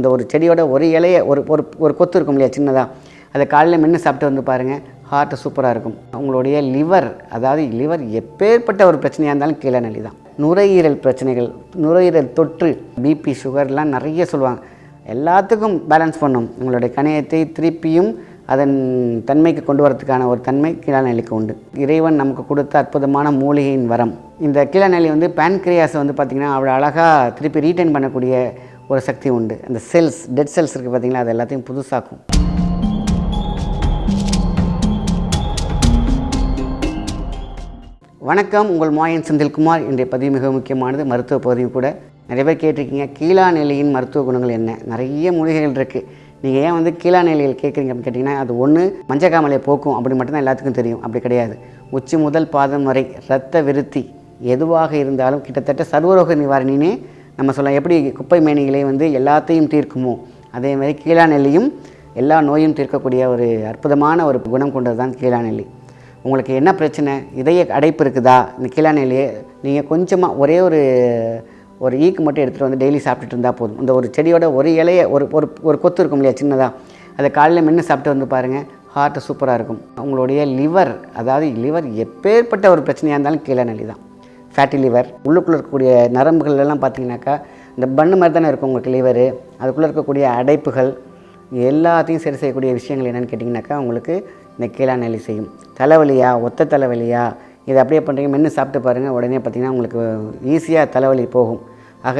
இந்த ஒரு செடியோட ஒரு இலைய ஒரு ஒரு ஒரு கொத்து இருக்கும் இல்லையா சின்னதாக அதை காலையில் மென்று சாப்பிட்டு வந்து பாருங்கள் ஹார்ட்டு சூப்பராக இருக்கும். உங்களுடைய லிவர் அதாவது லிவர் எப்பேற்பட்ட ஒரு பிரச்சனையாக இருந்தாலும் கீழே நலி தான். நுரையீரல் பிரச்சனைகள் நுரையீரல் தொற்று பிபி சுகர்லாம் நிறைய சொல்லுவாங்க. எல்லாத்துக்கும் பேலன்ஸ் பண்ணும். உங்களுடைய கணையத்தை திருப்பியும் அதன் தன்மைக்கு கொண்டு வரதுக்கான ஒரு தன்மை கீழநிலைக்கு உண்டு. இறைவன் நமக்கு கொடுத்த அற்புதமான மூலிகையின் வரம். இந்த கீழநிலை வந்து பேன்கிரியாஸை வந்து பார்த்திங்கன்னா அவ்வளோ அழகாக திருப்பி ரீட்டைன் பண்ணக்கூடிய ஒரு சக்தி உண்டு. அந்த செல்ஸ் டெட் செல்ஸ் இருக்குது பார்த்திங்களா அது எல்லாத்தையும் புதுசாக்கும். வணக்கம் உங்கள் மாயன் செந்தில்குமார் இன்றைய பதிவு மிக முக்கியமானது மருத்துவ பகுதியும் கூட. நிறைய பேர் கேட்டிருக்கீங்க கீழா நிலையின் மருத்துவ குணங்கள் என்ன? நிறைய மூலிகைகள் இருக்குது நீங்கள் ஏன் வந்து கீழா நிலையில் கேட்குறீங்க அப்படின்னு கேட்டிங்கன்னா அது ஒன்று மஞ்சக்காமலையை போக்கும் அப்படி மட்டும்தான் எல்லாத்துக்கும் தெரியும். அப்படி கிடையாது. உச்சி முதல் பாதம் வரை இரத்த விருத்தி எதுவாக இருந்தாலும் கிட்டத்தட்ட சர்வரோக நிவாரணினே நம்ம சொல்லலாம் எப்படி குப்பை மேனிகளை வந்து எல்லாத்தையும் தீர்க்குமோ அதே மாதிரி கீழா நெல்லியும் எல்லா நோயும் தீர்க்கக்கூடிய ஒரு அற்புதமான ஒரு குணம் கொண்டது தான் கீழா நெல்லி. உங்களுக்கு என்ன பிரச்சனை? இதய அடைப்பு இருக்குதா? இந்த கீழாநெல்லியே நீங்கள் கொஞ்சமாக ஒரே ஒரு ஒரு ஈக்கு மட்டும் எடுத்துகிட்டு வந்து டெய்லி சாப்பிட்டுட்டு இருந்தால் போதும். இந்த ஒரு செடியோட ஒரு இலையை ஒரு ஒரு ஒரு கொத்து இருக்கும் இல்லையா சின்னதாக அதை காலையில் மென்று சாப்பிட்டு வந்து பாருங்கள் ஹார்ட்டு சூப்பராக இருக்கும். உங்களுடைய லிவர் அதாவது லிவர் எப்பேற்பட்ட ஒரு பிரச்சனையாக இருந்தாலும் கீழாநெல்லி தான் ஃபேட்டி லிவர் உள்ளுக்குள்ளே இருக்கக்கூடிய நரம்புகள் எல்லாம் பார்த்தீங்கன்னாக்கா இந்த பண்ணு மாதிரி தானே இருக்கும் உங்களுக்கு லிவர் அதுக்குள்ளே இருக்கக்கூடிய அடைப்புகள் எல்லாத்தையும் சரி செய்யக்கூடிய விஷயங்கள் என்னென்னு கேட்டிங்கனாக்கா உங்களுக்கு இந்த கீழா நெல்லி செய்யும். தலைவலியா ஒத்த தலைவலியா இதை அப்படியே பண்ணுறீங்க மென்று சாப்பிட்டு பாருங்கள் உடனே பார்த்திங்கன்னா உங்களுக்கு ஈஸியாக தலைவலி போகும். ஆக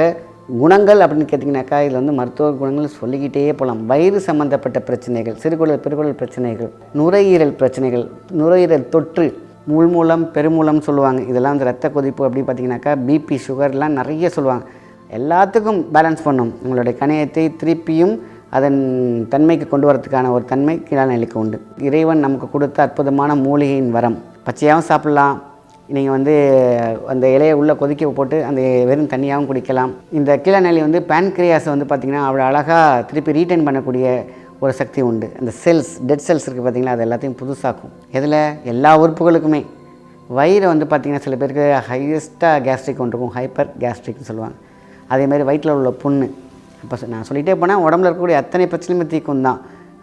குணங்கள் அப்படின்னு கேட்டிங்கனாக்கா இதில் வந்து மருத்துவ குணங்கள் சொல்லிக்கிட்டே போகலாம். வயிறு சம்மந்தப்பட்ட பிரச்சனைகள் சிறுகுடல் பெருகுடல் பிரச்சனைகள் நுரையீரல் பிரச்சனைகள் நுரையீரல் தொற்று உள்மூலம் பெருமூலம் சொல்லுவாங்க. இதெல்லாம் வந்து ரத்த கொதிப்பு அப்படி பார்த்தீங்கன்னாக்கா பிபி சுகர்லாம் நிறைய சொல்லுவாங்க. எல்லாத்துக்கும் பேலன்ஸ் பண்ணும். உங்களுடைய கணையத்தை திருப்பியும் அதன் தன்மைக்கு கொண்டு வரதுக்கான ஒரு தன்மை கீழாநெல்லிக்கு உண்டு. இறைவன் நமக்கு கொடுத்த அற்புதமான மூலிகையின் வரம். பச்சையாகவும் சாப்பிட்லாம். நீங்கள் வந்து அந்த இலையை உள்ளே கொதிக்க போட்டு அந்த வெறும் தண்ணியாகவும் குடிக்கலாம். இந்த கீழநிலை வந்து பேன்கிரியாஸை வந்து பார்த்திங்கன்னா அவ்வளோ அழகாக திருப்பி ரீட்டைன் பண்ணக்கூடிய ஒரு சக்தி உண்டு. அந்த செல்ஸ் டெட் செல்ஸ் இருக்குது பார்த்திங்களா அது எல்லாத்தையும் புதுசாக்கும். இதில் எல்லா உறுப்புகளுக்குமே. வயிறை வந்து பார்த்திங்கன்னா சில பேருக்கு ஹையஸ்ட்டாக கேஸ்ட்ரிக் ஒன்று இருக்கும். ஹைப்பர் கேஸ்ட்ரிக்னு சொல்லுவாங்க. அதேமாதிரி வயிற்றில் உள்ள புண்ணு. இப்போ நான் சொல்லிகிட்டே போனால் உடம்புல இருக்கக்கூடிய அத்தனை பிரச்சனையுமே தீக்கும் தான்.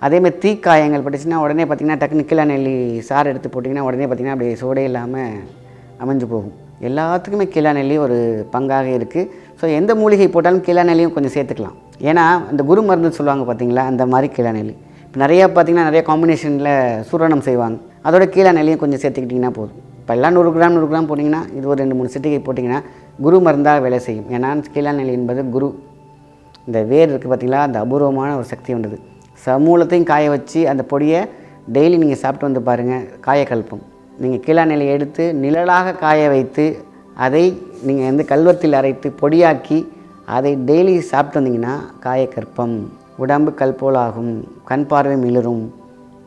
அதேமாதிரி தீக்காயங்கள் பட்டுச்சுன்னா உடனே பார்த்திங்கன்னா டக்குனு கீழே நெல்லி சாறு எடுத்து போட்டிங்கன்னா உடனே பார்த்திங்கன்னா அப்படியே சோடே இல்லாமல் அமைஞ்சு போகும். எல்லாத்துக்குமே கீழா நெல்லி ஒரு பங்காக இருக்குது ஸோ எந்த மூலிகை போட்டாலும் கீழா நெல்லியும் கொஞ்சம் சேர்த்துக்கலாம். ஏன்னா இந்த குரு மருந்து சொல்லுவாங்க பார்த்தீங்களா அந்த மாதிரி கீழா இப்போ நிறையா பார்த்தீங்கன்னா நிறைய காம்பினேஷனில் சூரணம் செய்வாங்க. அதோட கீழா கொஞ்சம் சேர்த்துக்கிட்டிங்கன்னா போதும். இப்போ எல்லாம் நூறு கிராம் நூறு கிராம் போட்டிங்கன்னா இது ஒரு ரெண்டு மூணு சிட்டிகை போட்டிங்கன்னா குரு மருந்தாக வேலை செய்யும். ஏன்னா கீழா என்பது குரு. இந்த வேர் இருக்குது பார்த்தீங்களா அந்த அபூர்வமான ஒரு சக்தி உண்டுது. சமூலத்தையும் காய வச்சு அந்த பொடியை டெய்லி நீங்கள் சாப்பிட்டு வந்து பாருங்கள் காயக்கல்பம் நீங்கள் கீழா நிலையை எடுத்து நிழலாக காய வைத்து அதை நீங்கள் வந்து கல்வத்தில் அரைத்து பொடியாக்கி அதை டெய்லி சாப்பிட்டு வந்தீங்கன்னா காயக்கற்பம் உடம்பு கல் கண் பார்வை மிளரும்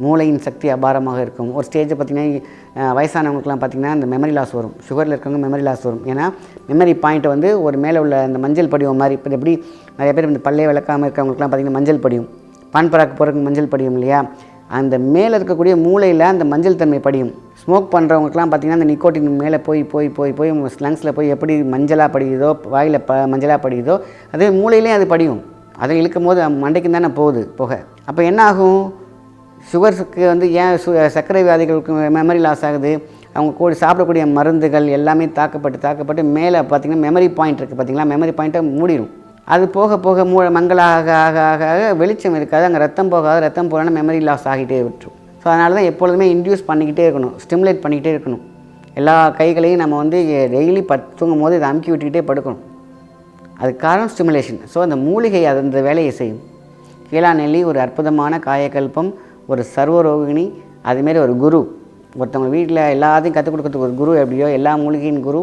மூளையின் சக்தி அபாரமாக இருக்கும். ஒரு ஸ்டேஜை பார்த்திங்கன்னா வயசானவங்களுக்குலாம் பார்த்திங்கன்னா அந்த மெமரி லாஸ் வரும். சுகரில் இருக்கவங்க மெமரி லாஸ் வரும். ஏன்னா மெமரி பாயிண்ட்டை வந்து ஒரு மேலே உள்ள அந்த மஞ்சள் படிவம் மாதிரி இப்போ எப்படி நிறைய பேர் இந்த பல்லே விளக்காமல் இருக்கவங்களுக்குலாம் பார்த்திங்கன்னா மஞ்சள் படியும் பான்பராக்கு போகிறதுக்கு மஞ்சள் படியும் இல்லையா? அந்த மேலே இருக்கக்கூடிய மூளையில் அந்த மஞ்சள் தன்மை படியும். ஸ்மோக் பண்ணுறவங்களுக்குலாம் பார்த்திங்கன்னா அந்த நிக்கோட்டின் மேலே போய் போய் போய் போய் ஸ்லங்ஸில் போய் எப்படி மஞ்சளாக படியுதோ வாயில் ப மஞ்சளாக படியுதோ அதே மூளையிலே அது படியும். அதை இழுக்கும் போது மண்டைக்கு தானே போகுது புகை. அப்போ என்ன ஆகும்? சுகர்ஸுக்கு வந்து ஏன் சு சர்க்கரை வியாதிகளுக்கு மெமரி லாஸ் ஆகுது? அவங்க கூட சாப்பிடக்கூடிய மருந்துகள் எல்லாமே தாக்கப்பட்டு தாக்கப்பட்டு மேலே பார்த்திங்கன்னா மெமரி பாயிண்ட் இருக்குது பார்த்திங்களா? மெமரி பாயிண்ட்டை மூடிடும் அது போக போக மூ மங்களாக ஆக ஆக ஆக வெளிச்சம் இருக்காது. அங்கே ரத்தம் போகாது. ரத்தம் போகலன்னா மெமரி லாஸ் ஆகிட்டே விட்டுரும். ஸோ அதனால தான் எப்பொழுதுமே இன்டியூஸ் பண்ணிக்கிட்டே இருக்கணும். ஸ்டிமுலேட் பண்ணிக்கிட்டே இருக்கணும். எல்லா கைகளையும் நம்ம வந்து டெய்லி பட் தூங்கும் போது இதை அமுக்கி விட்டுக்கிட்டே படுக்கணும். அதுக்கு காரணம் ஸ்டிமுலேஷன் ஸோ அந்த மூலிகை அது அந்த வேலையை செய்யும். கீழா நெல்லி ஒரு அற்புதமான காயக்கல்பம் ஒரு சர்வரோகிணி அதுமாரி ஒரு குரு. ஒருத்தவங்க வீட்டில் எல்லாத்தையும் கற்றுக் கொடுக்கறதுக்கு ஒரு குரு எப்படியோ எல்லா மூலிகையின் குரு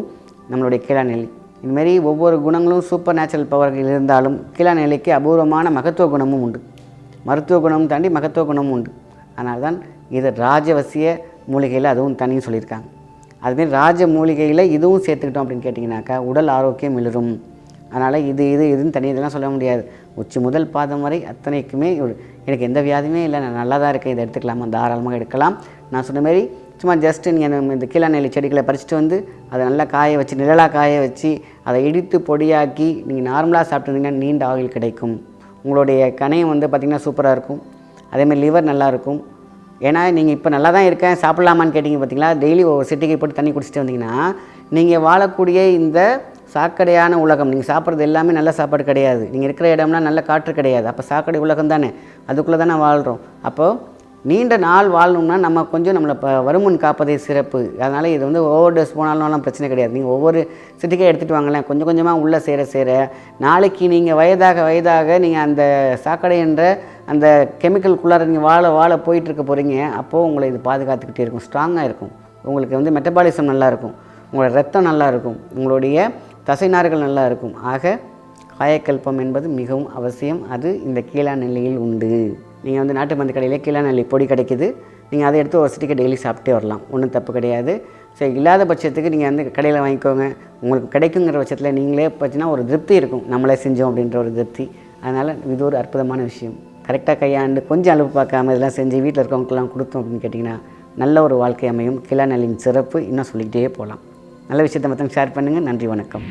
நம்மளுடைய கீழா நெல்லி. இதுமாரி ஒவ்வொரு குணங்களும் சூப்பர் நேச்சுரல் பவர்கள் இருந்தாலும் கீழ நிலைக்கு அபூர்வமான மகத்துவ குணமும் உண்டு. மருத்துவ குணமும் தாண்டி மகத்துவ குணமும் உண்டு. அதனால் தான் இது ராஜவசிய மூலிகையில் அதுவும் தனியும் சொல்லியிருக்காங்க. அதுமாரி ராஜ மூலிகையில் இதுவும் சேர்த்துக்கிட்டோம் அப்படின்னு கேட்டிங்கனாக்கா உடல் ஆரோக்கியம் மிளரும். அதனால் இது இது இதுன்னு தனி இதெல்லாம் சொல்ல முடியாது. உச்சி முதல் பாதம் வரை அத்தனைக்குமே ஒரு எனக்கு எந்த வியாதியுமே இல்லை நான் நல்லா தான் இருக்கேன் இதை எடுத்துக்கலாமா தாராளமாக எடுக்கலாம். நான் சொன்ன மாதிரி சும்மா ஜஸ்ட்டு நீங்கள் இந்த கீழா நெல்லி செடிகளை பறிச்சுட்டு வந்து அதை நல்லா காய வச்சு நிழலாக காய வச்சு அதை இடித்து பொடியாக்கி நீங்கள் நார்மலாக சாப்பிட்டுருந்தீங்கன்னா நீண்ட ஆயுள் கிடைக்கும். உங்களுடைய கணையம் வந்து பார்த்திங்கன்னா சூப்பராக இருக்கும். அதேமாதிரி லிவர் நல்லா இருக்கும். ஏன்னா நீங்கள் இப்போ நல்லா தான் இருக்கேன் சாப்பிட்லாமான்னு கேட்டிங்க பார்த்தீங்களா டெய்லி ஒரு சிட்டிகை போட்டு தண்ணி குடிச்சிட்டு வந்தீங்கன்னா நீங்கள் வாழக்கூடிய இந்த சாக்கடையான உலகம் நீங்கள் சாப்பிட்றது எல்லாமே நல்ல சாப்பாடு கிடையாது. நீங்கள் இருக்கிற இடம்லாம் நல்ல காற்று கிடையாது. அப்போ சாக்கடை உலகம் தானே? அதுக்குள்ளே தானே வாழ்கிறோம் அப்போது நீண்ட நாள் வாழணும்னா நம்ம கொஞ்சம் நம்மளை இப்போ வருமுன் காப்பதே சிறப்பு. அதனால் இது வந்து ஓவர் டோஸ் போனாலும் பிரச்சனை கிடையாது. நீங்கள் ஒவ்வொரு சிட்டிக்காக எடுத்துகிட்டு வாங்கலாம் கொஞ்சம் கொஞ்சமாக உள்ளே சேர சேர நாளைக்கு நீங்கள் வயதாக வயதாக நீங்கள் அந்த சாக்கடை என்ற அந்த கெமிக்கலுக்குள்ளார நீங்கள் வாழ வாழ போயிட்டுருக்க போகிறீங்க அப்போது உங்களை இது பாதுகாத்துக்கிட்டே இருக்கும் ஸ்ட்ராங்காக இருக்கும். உங்களுக்கு வந்து மெட்டபாலிசம் நல்லாயிருக்கும் உங்களோட ரத்தம் நல்லாயிருக்கும் உங்களுடைய தசைநார்கள் நல்லா இருக்கும். ஆக காயக்கல்பம் என்பது மிகவும் அவசியம். அது இந்த கீழா நிலையில் உண்டு. நீங்கள் வந்து நாட்டு மருந்து கடையிலே கீழா பொடி கிடைக்குது. நீங்கள் அதை எடுத்து ஒரு சிட்டிக்கு டெய்லி சாப்பிட்டே வரலாம். ஒன்றும் தப்பு கிடையாது. ஸோ இல்லாத பட்சத்துக்கு நீங்கள் வந்து கடையில் வாங்கிக்கோங்க. உங்களுக்கு கிடைக்குங்கிற பட்சத்தில் நீங்களே பார்த்தீங்கன்னா ஒரு திருப்தி இருக்கும். நம்மளே செஞ்சோம் அப்படின்ற ஒரு திருப்தி. அதனால் இது ஒரு அற்புதமான விஷயம். கரெக்டாக கையாண்டு கொஞ்சம் அளவு பார்க்காம இதெல்லாம் செஞ்சு வீட்டில் இருக்கவங்களுக்கெல்லாம் கொடுத்தோம் அப்படின்னு கேட்டிங்கன்னா நல்ல ஒரு வாழ்க்கை அமையும். கிளாநெல்லின் சிறப்பு இன்னும் சொல்லிக்கிட்டே போகலாம். நல்ல விஷயத்தை மொத்தம் ஷேர் பண்ணுங்கள் நன்றி வணக்கம்.